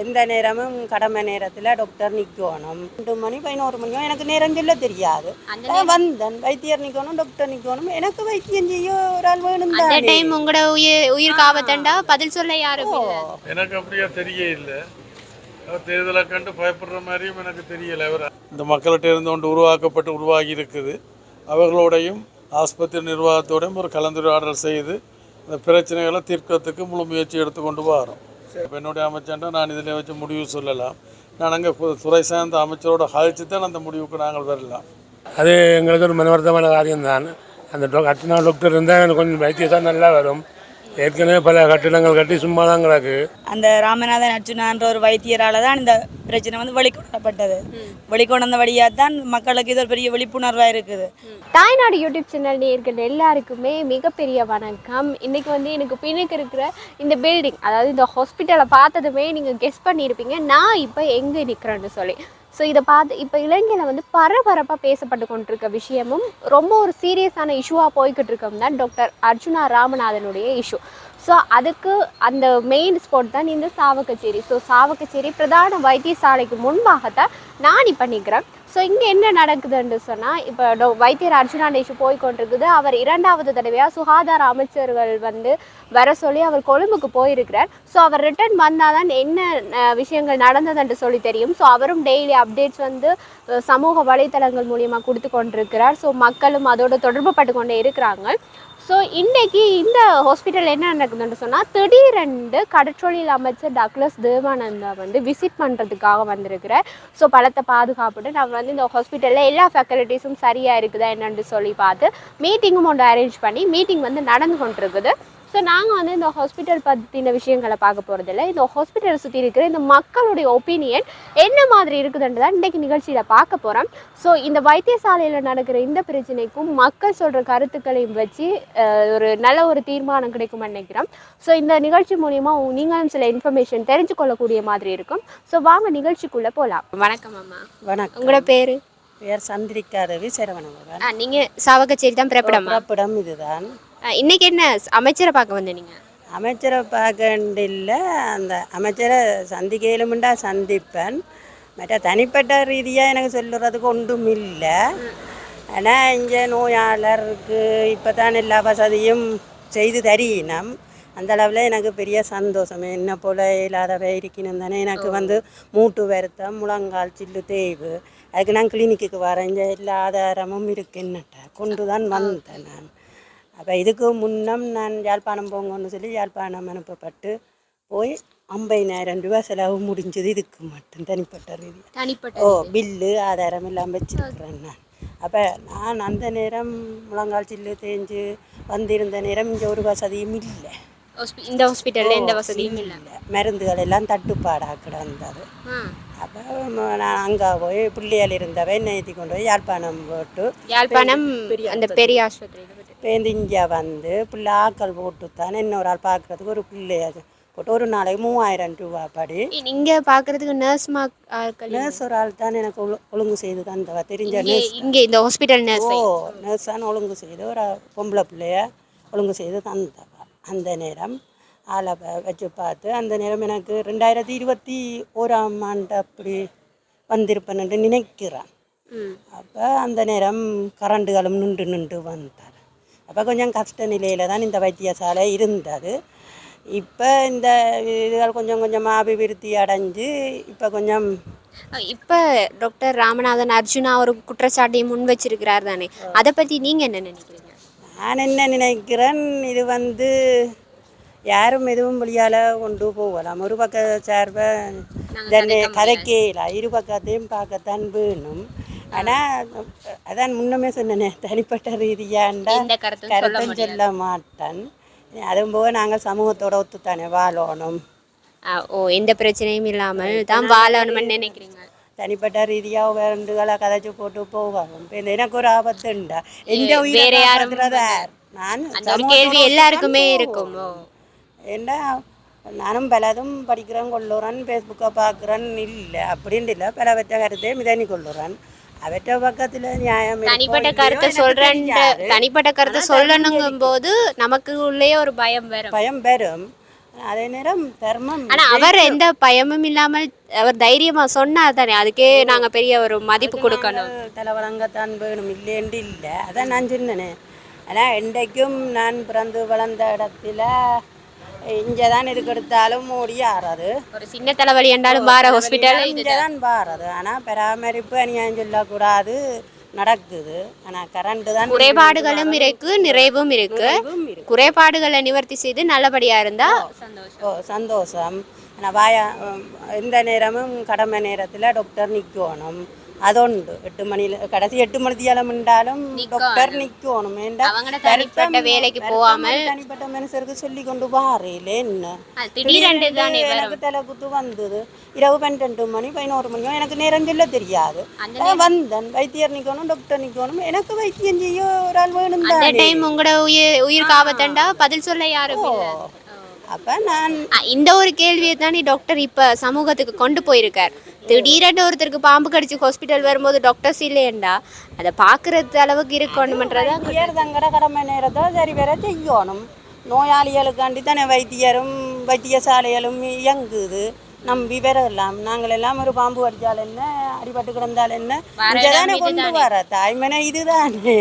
எந்த நேரமும் கடமை நேரத்தில் டாக்டர் நிற்கணும் ரெண்டு மணி பதினோரு மணியோ எனக்கு நேரம் சொல்ல தெரியாது. வந்தேன் வைத்தியர் நிற்கணும் டாக்டர் நிற்கணும் எனக்கு வைத்தியம் செய்ய ஒரு ஆள் வேணும். டைம் உங்களோட உயிர் உயிருக்கு ஆபத்தண்டா பதில் சொல்ல யாரும் இல்ல. எனக்கு அப்படியா தெரிய இல்லை. தேர்தலை கண்டு பயப்படுற மாதிரியும் எனக்கு தெரியல. அவர் இந்த மக்கள்கிட்ட இருந்து ஒன்று உருவாக்கப்பட்டு உருவாகி இருக்குது. அவர்களோடையும் ஆஸ்பத்திரி நிர்வாகத்தோடையும் ஒரு கலந்துரையாடல் செய்து இந்த பிரச்சனைகளை தீர்க்கறதுக்கு முழு முயற்சி எடுத்துக்கொண்டு வரோம். இப்போ என்னுடைய அமைச்சர்கிட்ட நான் இதில் வச்சு முடிவு சொல்லலாம். நான் அங்கே துறை சார்ந்த அமைச்சரோட அழைச்சி தான் அந்த முடிவுக்கு நாங்கள் வரலாம். அது எங்களுக்கு ஒரு மனவர்த்தமான காரியம்தான். அந்த டாக்டர் டாக்டர் இருந்தால் எனக்கு கொஞ்சம் வைத்தியசாக நல்லா வரும். ஏற்கனவே பல கட்டிடங்கள் கட்டி சும்மா தான் கிடக்கு. அந்த ராமநாதன் அர்ஜுனான்ற ஒரு வைத்தியரால தான் இந்த பிரச்சனை வந்து வெளிக்கொணரப்பட்டது. வெளிக்கொணர்ந்த வழியாக தான் மக்களுக்கு இது ஒரு பெரிய விழிப்புணர்வாக இருக்குது. தாய்நாடு யூடியூப் சேனல் நேர்கள் எல்லாருக்குமே மிகப்பெரிய வணக்கம். இன்னைக்கு வந்து எனக்கு பின்னுக்கு இருக்கிற இந்த பில்டிங் அதாவது இந்த ஹாஸ்பிட்டலை பார்த்ததுமே நீங்கள் கெஸ் பண்ணியிருப்பீங்க. நான் இப்போ எங்கே நிற்கிறேன்னு சொல்லி. ஸோ இதை பார்த்து இப்போ இலங்கையில் வந்து பரபரப்பாக பேசப்பட்டு கொண்டிருக்க விஷயமும் ரொம்ப ஒரு சீரியஸான இஷ்யூவாக போய்கிட்டு இருக்கோம் தான் டாக்டர் அர்ஜுனா ராமநாதனுடைய இஷ்யூ. ஸோ அதுக்கு அந்த மெயின் ஸ்பாட் தான் இந்த சாவக்கச்சேரி ஸோ சாவக்கச்சேரி பிரதான வைத்தியசாலைக்கு முன்பாகத்தான் நான் இப்போ நிற்கிறேன் ஸோ இங்கே என்ன நடக்குதுன்னு சொன்னால் இப்போ டோ வைத்தியர் அர்ஜுனா நேஷு போய் கொண்டிருக்குது. அவர் இரண்டாவது தடவையாக சுகாதார அமைச்சர்கள் வந்து வர சொல்லி அவர் கொழும்புக்கு போயிருக்கிறார். ஸோ அவர் ரிட்டர்ன் வந்தால் தான் என்ன அஹ், விஷயங்கள் நடந்ததுன்ட்டு சொல்லி தெரியும். ஸோ அவரும் டெய்லி அப்டேட்ஸ் வந்து சமூக வலைத்தளங்கள் மூலியமாக கொடுத்து கொண்டிருக்கிறார். ஸோ மக்களும் அதோட தொடர்பு பட்டு கொண்டே இருக்கிறாங்க. ஸோ இன்றைக்கி இந்த ஹாஸ்பிட்டல் என்ன நடக்குதுன்னு சொன்னால் திடீரென்று கடற்றொழில் அமைச்சர் டக்ளஸ் தேவானந்தா வந்து விசிட் பண்ணுறதுக்காக வந்திருக்கிறார். ஸோ பலத்த பாதுகாப்புட்டு நம்ம வந்து இந்த ஹாஸ்பிட்டலில் எல்லா ஃபெசிலிட்டிஸும் சரியாக இருக்குதா என்னென்று சொல்லி பார்த்து மீட்டிங்கும் ஒன்று அரேஞ்ச் பண்ணி மீட்டிங் வந்து நடந்து கொண்டிருக்குது. ஸோ நாங்கள் வந்து இந்த ஹாஸ்பிட்டல் பற்றின விஷயங்களை பார்க்க போகிறதில்ல இந்த ஹாஸ்பிட்டலை சுற்றி இருக்கிற இந்த மக்களுடைய ஒப்பீனியன் என்ன மாதிரி இருக்குதுன்றதை இன்றைக்கு நிகழ்ச்சியில் பார்க்க போகிறோம் ஸோ இந்த வைத்தியசாலையில் நடக்கிற இந்த பிரச்சனைக்கும் மக்கள் சொல்கிற கருத்துக்களையும் வச்சு ஒரு நல்ல ஒரு தீர்மானம் கிடைக்கும்னு நினைக்கிறோம். ஸோ இந்த நிகழ்ச்சி மூலிமா நீங்களும் சில இன்ஃபர்மேஷன் தெரிஞ்சு கொள்ளக்கூடிய மாதிரி இருக்கும். ஸோ வாங்க நிகழ்ச்சிக்குள்ளே போகலாம் வணக்கம் அம்மா. வணக்கம். உங்களோட பேர்? பேர் சந்திரிகா ரவி நீங்கள் சாவகச்சேரி தான் பிறப்பிடமா புறப்படம் இதுதான். இன்னைக்கு என்ன அமைச்சரை பார்க்க வந்த நீங்கள் அமைச்சரை பார்க்கண்டில்ல அந்த அமைச்சரை சந்திக்கலுமுண்டா சந்திப்பேன். மற்ற தனிப்பட்ட ரீதியாக எனக்கு சொல்லுறதுக்கு ஒன்றும் இல்லை. ஆனால் இங்கே நோயாளருக்கு இப்போ தான் எல்லா வசதியும் செய்து தரீனம். அந்த அளவில் எனக்கு பெரிய சந்தோஷம். என்ன போல் இல்லாதவ இருக்கணும் தானே. எனக்கு வந்து மூட்டு வருத்தம் முழங்கால் சில்லு தேய்வு. அதுக்கு நான் கிளினிக்குக்கு வரேன். இங்கே எல்லா ஆதாரமும் இருக்குன்னுட்ட கொண்டு தான் வந்தேன் நான். அப்போ இதுக்கு முன்னம் நான் யாழ்ப்பாணம் போங்கன்னு சொல்லி யாழ்ப்பாணம் அனுப்பப்பட்டு போய் ஐம்பதினாயிரம் ரூபா செலவு முடிஞ்சது இதுக்கு மட்டும் தனிப்பட்ட ரீதியாக தனிப்பட்ட ஓ பில்லு ஆதாரம் எல்லாம் வச்சிருக்கிறேன் நான். அப்போ நான் அந்த நேரம் முழங்கால் சில்லு தேஞ்சு வந்திருந்த நேரம் இங்கே ஒரு வசதியும் இல்லை. இந்த ஹாஸ்பிட்டலில் எந்த வசதியும் இல்லை. மருந்துகள் எல்லாம் தட்டுப்பாடாக கிடந்தது அப்போ நான் அங்கே போய் பிள்ளைகள் இருந்தவை நேற்றி கொண்டு போய் யாழ்ப்பாணம் போட்டு யாழ்ப்பாணம் அந்த பெரிய ஆஸ்பத்திரியில் பேருந்து இங்கே வந்து பிள்ளை ஆக்கள் போட்டு தானே இன்னொரு ஆள் பார்க்குறதுக்கு ஒரு பிள்ளைய போட்டு ஒரு நாளைக்கு மூவாயிரம் ரூபா படி. இங்கே பார்க்கறதுக்கு நர்ஸ் ஆட்கள் நர்ஸ் ஒரு ஆள் தான் எனக்கு ஒழு- ஒழுங்கு செய்து தந்தவ. தெரிஞ்ச நர்ஸ் இங்கே இந்த ஹாஸ்பிட்டல் நர்ஸ் ஓ நர்ஸ் தான் ஒழுங்கு செய்து ஒரு பொம்பளை பிள்ளைய ஒழுங்கு செய்து தந்தவ. அந்த நேரம் ஆளை வச்சு பார்த்து அந்த நேரம் எனக்கு ரெண்டாயிரத்தி இருபத்தி ஓராம் ஆண்டு அப்படி வந்திருப்பேன்னு நினைக்கிறேன். ம். அப்போ அந்த நேரம் கரண்டுகளும் நின்று நின்று வந்தார் அப்போ கொஞ்சம் கஷ்ட நிலையில் தான் இந்த வைத்தியசாலை இருந்தது. இப்போ இந்த இதுகள் கொஞ்சம் கொஞ்சமாக அபிவிருத்தி அடைஞ்சு இப்போ கொஞ்சம் இப்போ டாக்டர் ராமநாதன் அர்ஜுனா ஒரு குற்றச்சாட்டையும் முன் வச்சிருக்கிறார் தானே? அதை பற்றி நீங்கள் என்ன நினைக்கிறீங்க? நான் என்ன நினைக்கிறேன் இது வந்து யாரும் எதுவும் வழியால் கொண்டு போகலாம். ஒரு பக்க சார்பை இதனை கதைக்கல இரு பக்கத்தையும் பார்க்கத்தான் வேணும். ஆனால் அதான் முன்னமே சொன்னேனே தனிப்பட்ட ரீதியாண்டா கருத்தும் சொல்ல மாட்டேன். அதுவும் போக நாங்கள் சமூகத்தோட ஒத்துத்தானே வாழணும். ஓ எந்த பிரச்சனையும் இல்லாமல் தான் வாழணும்னு நினைக்கிறீங்க? தனிப்பட்ட ரீதியாக வேண்டுகளை கதைச்சு போட்டு போவாங்க எனக்கு ஒரு ஆபத்து உண்டா? எந்த உயிரை? நான் கேள்வி எல்லாருக்குமே. இருக்கும் ஏண்டா நானும் பலதும் படிக்கிறேன் கொள்ளுறேன் ஃபேஸ்புக்கை பார்க்குறேன் இல்லை அப்படின்ட்டு இல்லை பலவற்ற கருத்தையும் மிதனி கொள்ளுறேன். அவற்ற பக்கத்தில் நியாயம் தனிப்பட்ட கருத்தை சொல்றேன். தனிப்பட்ட கருத்தை ஆனா சொல்லணுங்கும் போது நமக்கு உள்ளே ஒரு பயம் வரும். பயம் பெறும் அதே நேரம் தர்மம் ஆனா அவர் எந்த பயமும் இல்லாமல் அவர் தைரியமா சொன்னார் தானே அதுக்கே நாங்க பெரிய ஒரு மதிப்பு கொடுக்கணும். தலை வழங்கத்தான் வேணும் இல்லைன்னு இல்லை. அதான் நான் சொன்னேனே. ஆனால் இன்றைக்கும் நான் பிறந்து வளர்ந்த இடத்துல இங்கே தான் எதுக்கு எடுத்தாலும் ஓடி ஆறாது. ஒரு சின்ன தலைவலி என்றாலும் வார ஹாஸ்பிட்டல் இங்கே தான் பாடுறது ஆனால் பராமரிப்பு அநியாயம் சொல்லக்கூடாது. நடக்குது. ஆனால் கரண்ட் தான் குறைபாடுகளும் இருக்கு நிறைவும் இருக்கு. குறைபாடுகளை நிவர்த்தி செய்து நல்லபடியா இருந்தா சந்தோஷம். ஓ சந்தோஷம். ஆனால் வாயா எந்த நேரமும் கடமை நேரத்தில் டாக்டர் நிற்கணும் அதொண்டு எட்டு மணியில் கடைசி எட்டு மணி தியாலம் இருந்தாலும் டாக்டர் நிற்கணும் ஏண்டா அவங்களோட தனிப்பட்ட வேலைக்கு போகாமல் தனிப்பட்ட மனுஷருக்கு சொல்லி கொண்டு வாரையில என்ன அது திடீரென்று தானே வரும் எனக்கு தலை குத்து வந்தது இரவு பன்னெண்டு மணி பதினோரு மணி எனக்கு நேரம் சொல்ல தெரியாது வந்தேன் வைத்தியர் நிற்கணும் டாக்டர் நிற்கணும் எனக்கு வைத்தியம் செய்ய ஒரு ஆள் வேணும் அந்த டைம் உங்களோட உயிர் உயிருக்கு ஆபத்தண்டா பதில் சொல்ல யாரும் அப்போ நான் இந்த ஒரு கேள்வியை தானே டாக்டர் இப்ப சமூகத்துக்கு கொண்டு போயிருக்கார் திடீரென்று ஒருத்தருக்கு பாம்பு கடிச்சு ஹாஸ்பிட்டல் வரும்போது டாக்டர்ஸ் இல்லையண்டா அதை பாக்குறது அளவுக்கு இருக்கணும்ன்றதா தங்கட கடமை நேரத்தை சரி வேற செய்யணும்? நோயாளிகளுக்காண்டி தானே வைத்தியரும் வைத்தியசாலைகளும் இயங்குது. நம்பி வரலாம் நாங்கள் எல்லாம் ஒரு பாம்பு கடிச்சால் என்ன? அடிபட்டு கிடந்தால் என்ன? இங்கே தானே கொண்டு வர. தாய்மனை இதுதானே.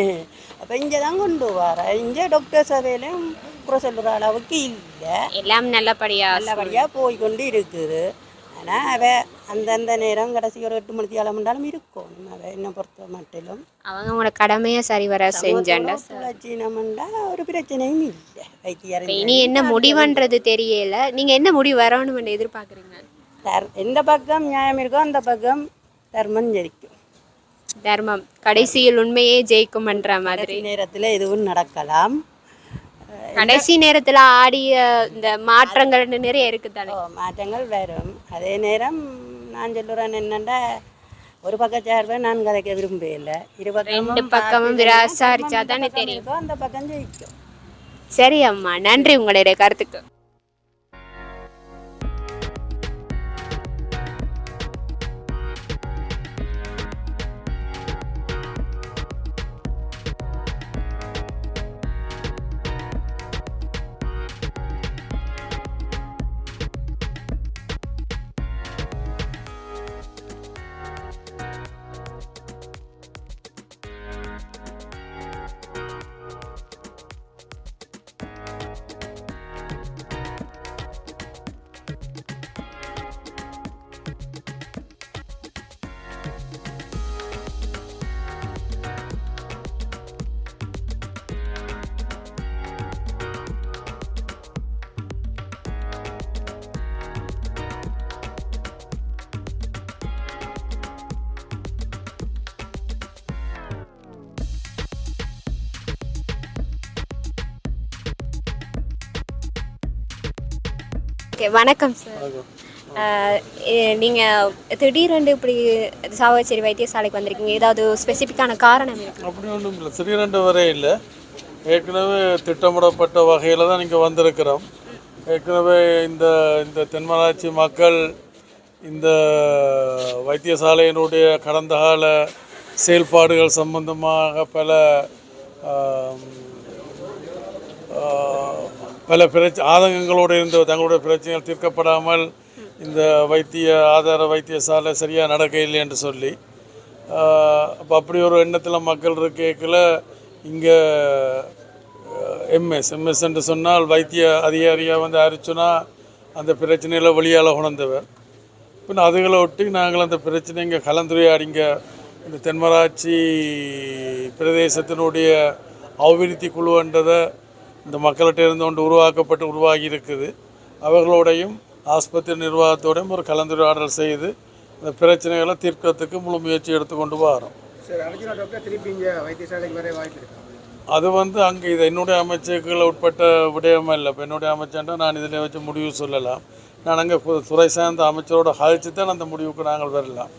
அப்போ இங்கே தான் கொண்டு வர. இங்கே டாக்டர் சபையிலும் குறை சொல்கிற அளவுக்கு இல்லை. எல்லாம் நல்லபடியா நல்லபடியாக போய் கொண்டு இருக்குது. ஆனால் அவ அந்தந்த நேரம் கடைசி ஒரு எட்டு மணிக்கு இருந்தாலும் இருக்கும். அவ என்னை பொறுத்த மட்டிலும். அவங்க உங்களோட கடமையை சரிவர செஞ்சாண்டா? சுழற்சினம்ண்டா ஒரு பிரச்சனையும் இல்லை. வைத்தியர் இனி என்ன முடிவுன்றது தெரியல. நீங்க என்ன முடிவு வரணும்னு எதிர்பார்க்குறீங்க? தர் எந்த பக்கம் நியாயம் இருக்கோ அந்த பக்கம் தர்மம் ஜெயிக்கும். தர்மம். கடைசியில் உண்மையே ஜெயிக்கும்ன்ற மாதிரி. நேரத்தில் எதுவும் நடக்கலாம். கடைசி நேரத்துல ஆடிய இந்த மாற்றங்கள் நிறைய இருக்குதானே? ஓ, மாற்றங்கள் வரும். அதே நேரம் நான் சொல்லுறேன் என்னண்டா ஒரு பக்கம் சேர்வை நான் கதைக்க விரும்பல இரு ரெண்டு பக்கமும் விசாரிச்சா தானே தெரியும். அந்த பக்கம் ஜெயிக்கும். சரி அம்மா நன்றி உங்களுடைய கருத்துக்கு. ஓகே வணக்கம் சார் நீங்கள் திடீரென்று இப்படி சாவச்சேரி வைத்தியசாலைக்கு வந்திருக்கீங்க. ஏதாவது ஸ்பெசிஃபிக்கான காரணம் அப்படி ஒன்றும் இல்லை. திடீரென்று வரை இல்லை. ஏற்கனவே திட்டமிடப்பட்ட வகையில் தான் இங்கே வந்திருக்கிறோம். ஏற்கனவே இந்த இந்த தென்மராட்சி மக்கள் இந்த வைத்தியசாலையினுடைய கடந்த கால செயல்பாடுகள் சம்பந்தமாக பல பல பிரச்ச ஆதங்கங்களோடு இருந்து தங்களுடைய பிரச்சனைகள் தீர்க்கப்படாமல் இந்த வைத்திய ஆதார வைத்தியசாலை சரியாக நடக்க இல்லை என்று சொல்லி அப்போ அப்படி ஒரு எண்ணத்தில் மக்கள் இருக்கல இங்கே எம்எஸ் எம்எஸ் என்று சொன்னால் வைத்திய அதிகாரியாக வந்து அரிச்சுனா அந்த பிரச்சனையில் வெளியால் உணர்ந்தவர். பின் அதுகளை ஒட்டி நாங்கள் அந்த பிரச்சனை இங்கே கலந்துரையாடிங்க இந்த தென்மராட்சி பிரதேசத்தினுடைய அபிவிருத்தி குழுன்றதை இந்த மக்கள்கிட்ட இருந்து கொண்டு உருவாக்கப்பட்டு உருவாகி இருக்குது அவர்களோடையும் ஆஸ்பத்திரி நிர்வாகத்தோடையும் ஒரு கலந்துரையாடல் செய்து இந்த பிரச்சனைகளை தீர்க்கறதுக்கு முழு முயற்சி எடுத்து கொண்டு வரோம். அது வந்து அங்கே இது என்னுடைய அமைச்சர்கள் உட்பட்ட விடயமே இல்லை. இப்போ என்னுடைய அமைச்சர்னா நான் இதில் வச்சு முடிவு சொல்லலாம். நான் அங்கே துறை சார்ந்த அமைச்சரோட கழிச்சு தான் அந்த முடிவுக்கு நாங்கள் வரலாம்.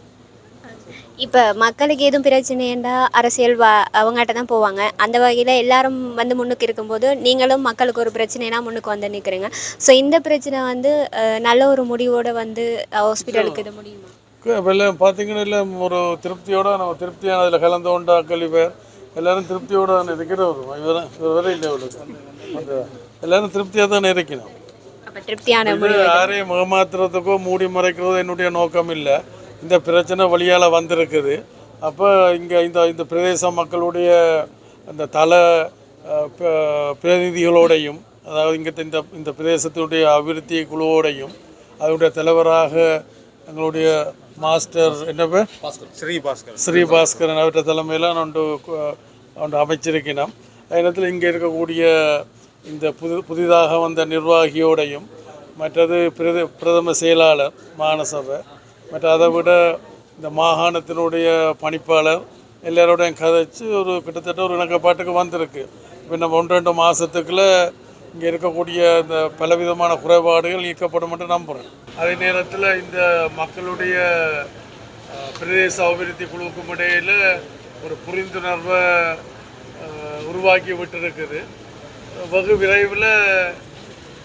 இப்போ மக்களுக்கு எதுவும் பிரச்சனைண்டா அரசியல் வா அவங்ககிட்ட தான் போவாங்க. அந்த வகையில் எல்லாரும் வந்து முன்னுக்கு இருக்கும்போது நீங்களும் மக்களுக்கு ஒரு பிரச்சனைனா முன்னுக்கு வந்து நிற்கிறீங்க ஸோ இந்த பிரச்சனை வந்து நல்ல ஒரு முடிவோட வந்து ஹாஸ்பிட்டலுக்கு இது முடியுமா? வெளில பார்த்தீங்கன்னா இல்லை ஒரு திருப்தியோட நம்ம திருப்தியான அதில் கலந்து கொண்டா கழிவர் எல்லாரும் திருப்தியோட தானே இருக்கிற ஒரு இவர் இவர் வரை இல்லை இவளுக்கு எல்லாரும் திருப்தியாக தானே இருக்கணும். யாரையும் ஏமாத்துறதுக்கோ மூடி மறைக்கிறதோ என்னுடைய நோக்கம் இல்லை. இந்த பிரச்சனை வழியால் வந்திருக்குது. அப்போ இங்கே இந்த இந்த பிரதேச மக்களுடைய அந்த தல பிரதிநிதிகளோடையும் அதாவது இங்கே இந்த இந்த பிரதேசத்தினுடைய அபிவிருத்தி குழுவோடையும் அதனுடைய தலைவராக எங்களுடைய மாஸ்டர் என்ன பேர்? ஸ்ரீ பாஸ்கர். ஸ்ரீ பாஸ்கரன் அவற்ற தலைமையில் ஒன்று ஒன்று அமைச்சிருக்கிறோம் அதனத்தில் இங்கே இருக்கக்கூடிய இந்த புது புதிதாக வந்த நிர்வாகியோடையும் மற்றது பிரத பிரதம செயலாளர் மாநசபை மற்ற அதை விட இந்த மாகாணத்தினுடைய பணிப்பாளர் எல்லாரோடையும் கதைச்சு ஒரு கிட்டத்தட்ட ஒரு இணக்கப்பாட்டுக்கு வந்திருக்கு. இப்போ நம்ம ஒன்று ரெண்டு மாதத்துக்குள்ள இங்கே இருக்கக்கூடிய இந்த பலவிதமான குறைபாடுகள் நீக்கப்படும் என்று நம்புகிறேன் அதே நேரத்தில் இந்த மக்களுடைய பிரதேச அபிவிருத்தி குழுவுக்கும் இடையில் ஒரு புரிந்துணர்வை உருவாக்கி விட்டிருக்குது. வெகு விரைவில்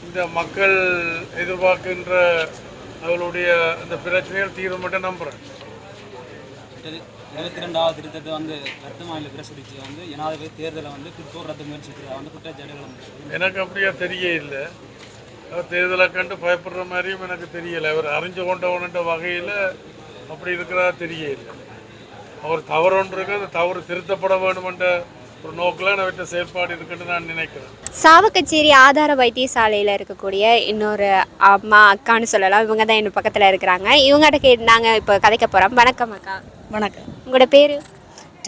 இந்த மக்கள் எதிர்பார்க்கின்ற அவர்களுடைய அந்த பிரச்சனைகள் தீரும் மட்டும் நம்புகிறேன் இருபத்தி ரெண்டாவது திருத்தத்தை வந்து ரத்து மாநில பிரசுரிச்சு வந்து ஜனாதிபதி தேர்தலை வந்து பிற்போக்கு ரத்து முயற்சிக்கிறதா வந்து குற்றச்சாட்டுகள் எனக்கு அப்படியா தெரிய இல்லை. அவர் தேர்தலை கண்டு பயப்படுற மாதிரியும் எனக்கு தெரியலை. அவர் அறிஞ்சு கொண்டவன்ன்ற வகையில் அப்படி இருக்கிறதா தெரிய இல்லை. அவர் தவறு ஒன்று இருக்கு அந்த தவறு திருத்தப்பட வேண்டுமென்ற ஒரு நோக்கில் அவற்றை செயல்பாடு இருக்குன்னு நான் நினைக்கிறேன். சாவக்கச்சேரி ஆதார வைத்தியசாலையில் இருக்கக்கூடிய இன்னொரு அம்மா அக்கான்னு சொல்லலாம். இவங்க தான் என் பக்கத்தில் இருக்கிறாங்க. இவங்ககிட்ட கே நாங்கள் இப்போ கதைக்க போகிறோம் வணக்கம் அக்கா. வணக்கம். உங்களோட பேர்?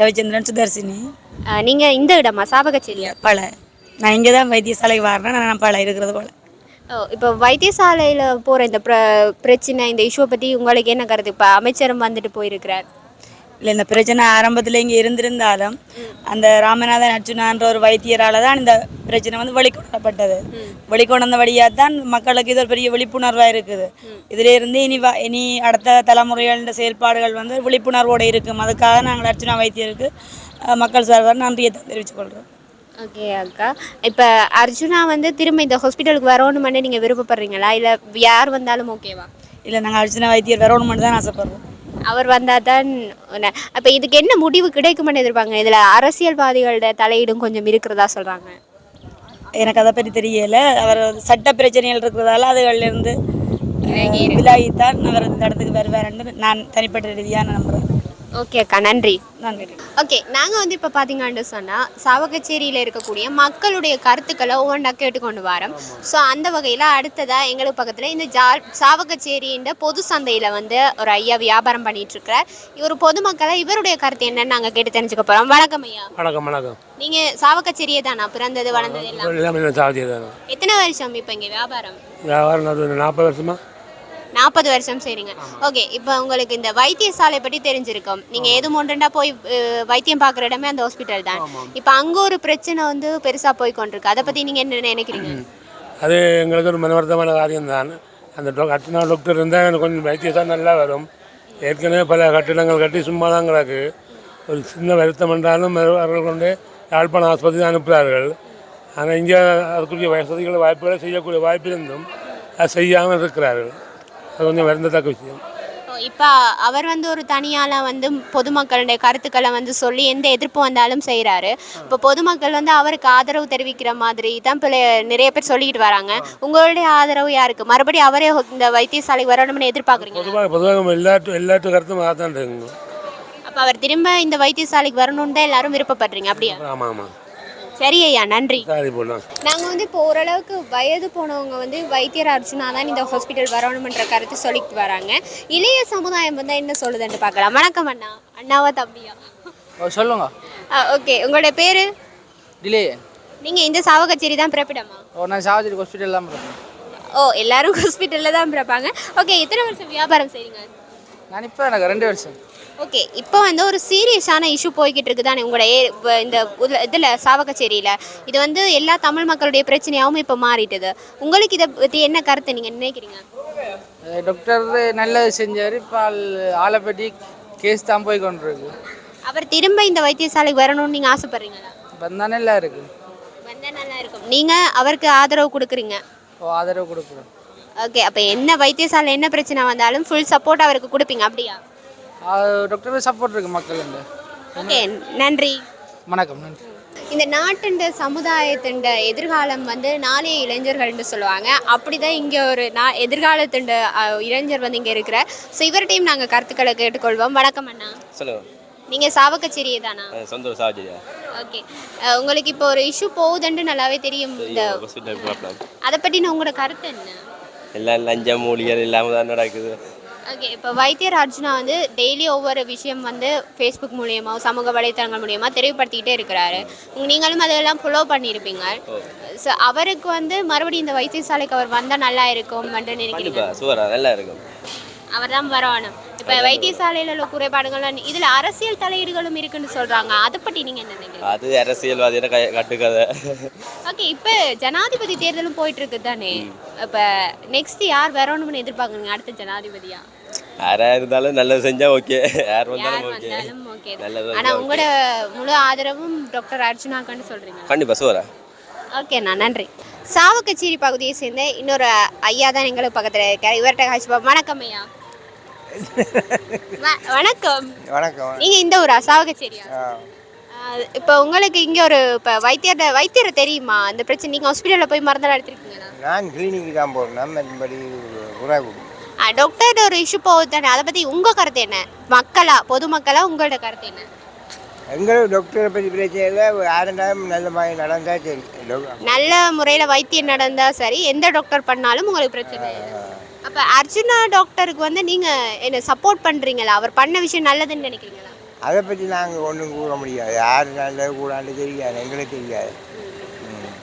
ரவிச்சந்திரன் சுதர்சினி. நீங்கள் இந்த இடமா? சாவகச்சேரியா பல. நான் இங்கே தான் வைத்தியசாலைக்கு வரேன் நான் பல இருக்கிறது போல. ஓ இப்போ வைத்தியசாலையில் போகிற இந்த பிர பிரச்சனை இந்த இஷ்யூவை பற்றி உங்களுக்கு என்ன கருத்து? இப்போ அமைச்சரும் வந்துட்டு போயிருக்கிறார். இல்லை இந்த பிரச்சனை ஆரம்பத்தில் இங்கே இருந்திருந்தாலும் அந்த ராமநாதன் அர்ஜுனான்ற ஒரு வைத்தியரால் தான் இந்த பிரச்சனை வந்து வெளிக்கொணரப்பட்டது. வெளிக்கொணர்ந்த வழியாக தான் மக்களுக்கு இது ஒரு பெரிய விழிப்புணர்வாக இருக்குது. இதில் இருந்து இனி வ இனி அடுத்த தலைமுறைகளின் செயல்பாடுகள் வந்து விழிப்புணர்வோடு இருக்கும். அதுக்காக நாங்கள் அர்ச்சனா வைத்தியருக்கு மக்கள் சார்பாக நன்றியை தெரிவித்துக் கொள்கிறோம் ஓகே அக்கா. இப்போ அர்ஜுனா வந்து திரும்ப இந்த ஹாஸ்பிட்டலுக்கு வரணுமென்னு நீங்கள் விருப்பப்படுறீங்களா? இல்லை யார் வந்தாலும் ஓகேவா? இல்லை நாங்கள் அர்ச்சனா வைத்தியர் வரணும்னு தான் ஆசைப்படுறோம். அவர் வந்தால் தான் அப்போ இதுக்கு என்ன முடிவு கிடைக்குமென்னு எதிர்ப்பாங்க இதில் அரசியல்வாதிகளோட தலையீடும் கொஞ்சம் இருக்கிறதா சொல்கிறாங்க எனக்கு அதை பற்றி தெரியல. அவர் சட்ட பிரச்சனைகள் இருக்கிறதால அதுகளிலிருந்து விலகித்தான் அவர் இந்த இடத்துக்கு வருவாருன்னு நான் தனிப்பட்ட ரீதியாக நம்புகிறேன் ஓகே அக்கா நன்றி. நன்றி. ஓகே நாங்கள் வந்து இப்போ பார்த்தீங்கன்னு சொன்னால் சாவகச்சேரியில் இருக்கக்கூடிய மக்களுடைய கருத்துக்களை ஒவ்வொன்றா கேட்டுக்கொண்டு வரோம். ஸோ அந்த வகையில் அடுத்ததாக எங்களுக்கு பக்கத்தில் இந்த ஜா சாவகச்சேரின்ற பொது சந்தையில் வந்து ஒரு ஐயா வியாபாரம் பண்ணிட்டு இருக்கிறார் இவர் பொதுமக்களை இவருடைய கருத்து என்னன்னு நாங்கள் கேட்டு தெரிஞ்சுக்க போகிறோம் வணக்கம் ஐயா. வணக்கம் வணக்கம். நீங்கள் சாவகச்சேரியே தானா? பிறந்தது வளர்ந்தது எல்லாம்? எல்லாமே சாவதி தானே? எத்தனை வருஷம் இப்போ இங்கே வியாபாரம்? வியாபாரம் நாற்பது வருஷமா? நாற்பது வருஷம் சரிங்க. ஓகே இப்போ உங்களுக்கு இந்த வைத்தியசாலை பற்றி தெரிஞ்சிருக்கும். நீங்கள் எது ஒன்றுண்டா போய் வைத்தியம் பார்க்குற இடமே அந்த ஹாஸ்பிட்டல் தான். இப்போ அங்கே ஒரு பிரச்சனை வந்து பெருசாக போய் கொண்டிருக்கு. அதை பற்றி நீங்கள் என்ன நினைக்கிறீங்க? அது எங்களுக்கு ஒரு மனவர்த்தமான காரியம்தான் அந்த டாக் அத்தனை டாக்டர் இருந்தால் எனக்கு கொஞ்சம் வைத்தியசாலை நல்லா வரும். ஏற்கனவே பல கட்டிடங்கள் கட்டி சும்மா தான் கிடக்கு. ஒரு சின்ன வருத்தம் என்றாலும் அவர்கள் கொண்டு யாழ்ப்பாணம் ஆஸ்பத்திரி அனுப்புகிறார்கள். ஆனால் இங்கே அதுக்குரிய வசதிகள் வாய்ப்புகளை செய்யக்கூடிய வாய்ப்பு இருந்தும் அது செய்யாமல் இருக்கிறார்கள். அது கொஞ்சம் வருந்தத்தக்க விஷயம். இப்போ அவர் வந்து ஒரு தனியால வந்து பொதுமக்களுடைய கருத்துக்களை வந்து சொல்லி எந்த எதிர்ப்பு வந்தாலும் செய்கிறாரு இப்போ பொதுமக்கள் வந்து அவருக்கு ஆதரவு தெரிவிக்கிற மாதிரி தான் பிள்ளை நிறைய பேர் சொல்லிக்கிட்டு வராங்க. உங்களுடைய ஆதரவு யாருக்கு? மறுபடியும் அவரே இந்த வைத்தியசாலைக்கு வரணும்னு எதிர்பார்க்குறீங்க பொதுவாக பொதுவாக எல்லாட்டு கருத்தும் அதான் இருக்குங்க. அப்போ அவர் திரும்ப இந்த வைத்தியசாலைக்கு வரணும்னு தான் எல்லாரும் விருப்பப்படுறீங்க அப்படியா? ஆமாம் ஆமாம் சரி ஐயா நன்றி நாங்கள் வந்து இப்போ ஓரளவுக்கு வயது போனவங்க வந்து வைத்தியர் அர்ஜுனா தான் இந்த ஹாஸ்பிட்டல் வரணுமன்ற கருத்து சொல்லிட்டு வராங்க. இளைய சமுதாயம் வந்து என்ன சொல்லுதுன்னு பார்க்கலாம். வணக்கம் அண்ணா. அண்ணாவா தம்பியா? சொல்லுங்க. ஓகே. உங்களோட பேர்? டிலே நீங்கள் இந்த சாவகச்சேரி தான் பிறப்பிடமா? ஒரு நான் சாவச்சேரி ஹாஸ்பிட்டல் தான் ஓ எல்லாரும் ஹாஸ்பிட்டலில் தான் பிறப்பாங்க. ஓகே எத்தனை வருஷம் வியாபாரம் செய்றீங்க? நான் இப்போ எனக்கு ரெண்டு வருஷம். ஓகே இப்போ வந்து ஒரு சீரியஸான இஷ்யூ போய்கிட்டு இருக்கு தானே உங்களோட ஏ வ- இந்த இதில் சாவகச்சேரியில் இது வந்து எல்லா தமிழ் மக்களுடைய பிரச்சனையாகவும் இப்போ மாறிட்டுது. உங்களுக்கு இதை பற்றி என்ன கருத்து நீங்கள் நினைக்கிறீங்க? டாக்டர் நல்லது செஞ்சார். இப்போ ஆள் பற்றி கேஸ் தான் போய் கொண்டிருக்கு. அவர் திரும்ப இந்த வைத்தியசாலைக்கு வரணும்னு நீங்கள் ஆசைப்படுறீங்களா? வந்தானே எல்லாம் இருக்குது வந்தால் நல்லா இருக்கும் நீங்கள் அவருக்கு ஆதரவு கொடுக்குறீங்க? ஓ ஆதரவு கொடுக்குறோம். ஓகே அப்போ என்ன வைத்தியசாலை என்ன பிரச்சனை வந்தாலும் ஃபுல் சப்போர்ட் அவருக்கு கொடுப்பீங்க அப்படியா? டாக்டருக்கு சப்போர்ட் இருக்குது மக்கள் ஓகே நன்றி. வணக்கம் நன்றி. இந்த நாட்டுண்ட சமுதாயத்தின் எதிர்காலம் வந்து நாளைய இளைஞர்கள்னு சொல்லுவாங்க. அப்படிதான் இங்கே ஒரு நா எதிர்காலத்தின் இளைஞர் வந்து இங்கே இருக்கிற ஸோ இவர்கிட்டையும் நாங்கள் கருத்துக்களை கேட்டுக்கொள்வோம். வணக்கம் அண்ணா. சொல்லுங்க. நீங்கள் சாவக்கச்சேரி தானா? சொந்த சாவச்சேரியா ஓகே. உங்களுக்கு இப்போ ஒரு இஷ்யூ போகுதுன்ட்டு நல்லாவே தெரியும். இந்த அதை பற்றின உங்களோட கருத்து என்ன? எல்லாம் லஞ்சம் ஊழியர் இல்லாமல் தான் நடக்குது. ஓகே இப்போ வைத்தியர் அர்ஜுனா வந்து டெய்லி ஒவ்வொரு விஷயம் வந்து ஃபேஸ்புக் மூலியமா சமூக வலைத்தளங்கள் மூலியமா தெளிவுபடுத்திக்கிட்டே இருக்கிறாரு. நீங்களும் அதெல்லாம் ஃபாலோ பண்ணியிருப்பீங்க ஸோ அவருக்கு வந்து மறுபடியும் இந்த வைத்தியசாலைக்கு அவர் வந்தால் நல்லா இருக்கும் நினைக்கிறீங்க? சூப்பரா நல்லா இருக்கும். அவர் தான் வரணும். இப்போ வைத்தியசாலையில் உள்ள குறைபாடுகள் இதில் அரசியல் தலையீடுகளும் இருக்குன்னு சொல்கிறாங்க அதை பற்றி நீங்கள் என்ன நினைக்கிறீங்க? அது அரசியல்வாதியான க கட்டுக்கதை ஓகே இப்போ ஜனாதிபதி தேர்தலும் போயிட்டு இருக்கு தானே இப்போ நெக்ஸ்ட் யார் வரணும்னு எதிர்பார்க்குறீங்க அடுத்த ஜனாதிபதியா? யாராக இருந்தாலும் நல்லது செஞ்சால் ஓகே. யார் வந்தாலும் யார் ஓகே ஓகே நல்லது ஆனா உங்களோட முழு ஆதரவும் டாக்டர் அர்ஜுனாக்கான்னு சொல்றீங்க. கண்டிப்பாக சூப்பரா ஓகேண்ணா நன்றி. சாவக்கச்சேரி பகுதியை சேர்ந்த இன்னொரு ஐயா தான் எங்களுக்கு பக்கத்தில் இருக்கார். இவர்கிட்ட காய்ச்சி வணக்கம் ஐயா. வணக்கம். வணக்கம் நீங்க இந்த ஊரா? சாவகச்சேரியா. இப்போ உங்களுக்கு இங்க ஒரு இப்போ வைத்தியர் வைத்தியரை தெரியுமா? அந்த பிரச்சனை நீங்க ஹாஸ்பிட்டல்ல போய் மருந்தெல்லாம் எடுத்திருக்கீங்களா? நான் கிளினிக்கு தான் போகிறேன் மற்றபடி உறவு டாக்டர்கிட்ட ஒரு இஷ்யூ போகுது தானே? அதை பத்தி உங்க கருத்து என்ன? மக்களா? பொதுமக்களா? உங்களோட கருத்து என்ன? எங்களுக்கு டாக்டரை பற்றி பிரச்சனை இல்லை. யாருண்டாலும் நல்ல மாதிரி நடந்தால் சரி. டாக்டர் நல்ல முறையில வைத்தியம் நடந்தா சரி. எந்த டாக்டர் பண்ணாலும் உங்களுக்கு பிரச்சனை. இல்லை அப்ப அர்ஜுனா டாக்டருக்கு வந்து நீங்க என்ன சப்போர்ட் பண்றீங்களா? அவர் பண்ண விஷயம் நல்லதுன்னு நினைக்கிறீங்களா? அதை பற்றி நாங்கள் ஒன்றும் கூற முடியாது. யார் நல்லது கூடாண்டு தெரியாது. எங்களுக்கு தெரியாது. ம்.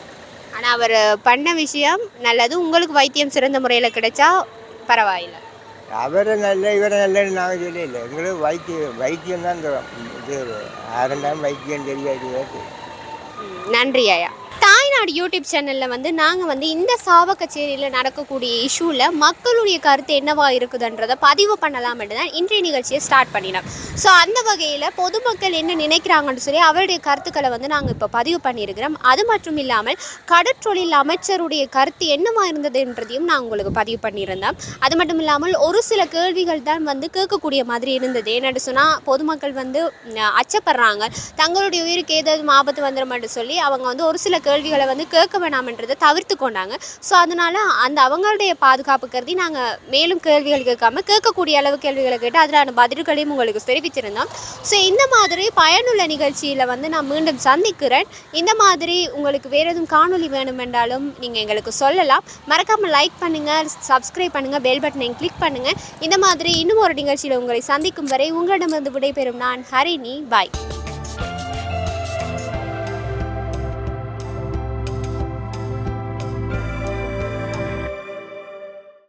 ஆனா அவர் பண்ண விஷயம் நல்லது. உங்களுக்கு வைத்தியம் சிறந்த முறையில கிடைச்சா பரவாயில்லை. அவரை நல்ல இவரை நல்லன்னு நாங்கள் சொல்லல. எங்களுக்கு வைத்தியம் வைத்தியம் தான் இது யாருண்டாலும் வைத்தியம் தெரியாது. நன்றி ஐயா. தாய்நாடு யூடியூப் சேனலில் வந்து நாங்கள் வந்து இந்த சாவ கச்சேரியில் நடக்கக்கூடிய இஷ்யூவில் மக்களுடைய கருத்து என்னவா இருக்குதுன்றதை பதிவு பண்ணலாம்னு தான் இன்றைய நிகழ்ச்சியை ஸ்டார்ட் பண்ணினோம். ஸோ அந்த வகையில் பொதுமக்கள் என்ன நினைக்கிறாங்கன்னு சொல்லி அவருடைய கருத்துக்களை வந்து நாங்கள் இப்போ பதிவு பண்ணியிருக்கிறோம். அது மட்டும் இல்லாமல் கடற்றொழில் அமைச்சருடைய கருத்து என்னவா இருந்ததுன்றதையும் நான் உங்களுக்கு பதிவு பண்ணியிருந்தேன் அது மட்டும் இல்லாமல் ஒரு சில கேள்விகள் தான் வந்து கேட்கக்கூடிய மாதிரி இருந்தது. என்னென்னு சொன்னால் பொதுமக்கள் வந்து அச்சப்படுறாங்க. தங்களுடைய உயிருக்கு ஏதாவது ஆபத்து வந்துடும்னு சொல்லி அவங்க வந்து ஒரு சில கேள்விகளை வந்து கேட்க வேணாமன்றதை தவிர்த்து கொண்டாங்க. ஸோ அதனால் அந்த அவங்களுடைய பாதுகாப்பு கருதி நாங்கள் மேலும் கேள்விகள் கேட்காம கேட்கக்கூடிய அளவு கேள்விகளை கேட்டு அதிலான பதில்களையும் உங்களுக்கு தெரிவிச்சிருந்தோம் ஸோ இந்த மாதிரி பயனுள்ள நிகழ்ச்சியில் வந்து நான் மீண்டும் சந்திக்கிறேன். இந்த மாதிரி உங்களுக்கு வேறு எதுவும் காணொளி வேணும் என்றாலும் நீங்கள் எங்களுக்கு சொல்லலாம். மறக்காமல் லைக் பண்ணுங்கள் சப்ஸ்கிரைப் பண்ணுங்கள் பெல் பட்டனை கிளிக் பண்ணுங்கள் இந்த மாதிரி இன்னும் ஒரு நிகழ்ச்சியில் உங்களை சந்திக்கும் வரை உங்களிடமிருந்து விடைபெறும் நான் ஹரிணி. பாய்